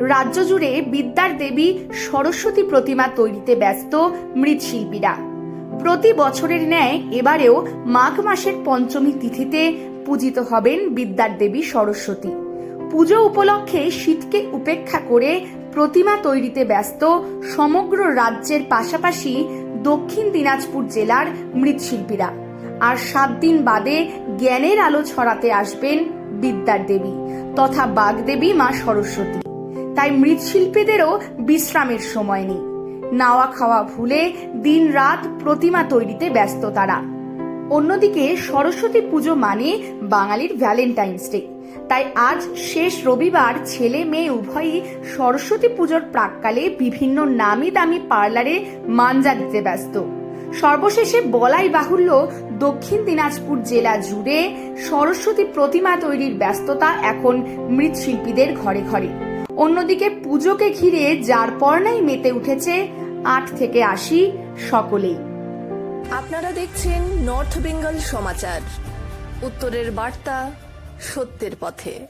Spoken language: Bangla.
রাজ্য জুড়ে বিদ্যার দেবী সরস্বতী প্রতিমা তৈরিতে ব্যস্ত মৃৎশিল্পীরা। প্রতি বছরের ন্যায় এবারেও মাঘ মাসের পঞ্চমী তিথিতে পূজিত হবেন বিদ্যার দেবী সরস্বতী। পুজো উপলক্ষে শীতকে উপেক্ষা করে প্রতিমা তৈরিতে ব্যস্ত সমগ্র রাজ্যের পাশাপাশি দক্ষিণ দিনাজপুর জেলার মৃৎশিল্পীরা। আর সাত দিন বাদে জ্ঞানের আলো ছড়াতে আসবেন বিদ্যার দেবী তথা বাগদেবী মা সরস্বতী। তাই মৃৎশিল্পীদেরও বিশ্রামের সময় নেই। নাওয়া খাওয়া ভুলে দিন রাত প্রতিমা তৈরিতে ব্যস্ত তারা। অন্যদিকে সরস্বতী পুজো মানে বাঙালির ভ্যালেন্টাইন্স ডে। তাই আজ শেষ রবিবার ছেলে মেয়ে উভয়ই সরস্বতী পুজোর প্রাককালে বিভিন্ন নামি দামি পার্লারে মাঞ্জা দিতে ব্যস্ত। সর্বশেষে বলাই বাহুল্য দক্ষিণ দিনাজপুর জেলা জুড়ে সরস্বতী প্রতিমা তৈরির ব্যস্ততা এখন মৃৎশিল্পীদের ঘরে ঘরে। অন্যদিকে পুজোকে ঘিরে যার পর্নাই মেতে উঠেছে আট থেকে আশি সকলেই। আপনারা দেখছেন নর্থ বেঙ্গল সমাচার। উত্তরের বার্তা সত্যের পথে।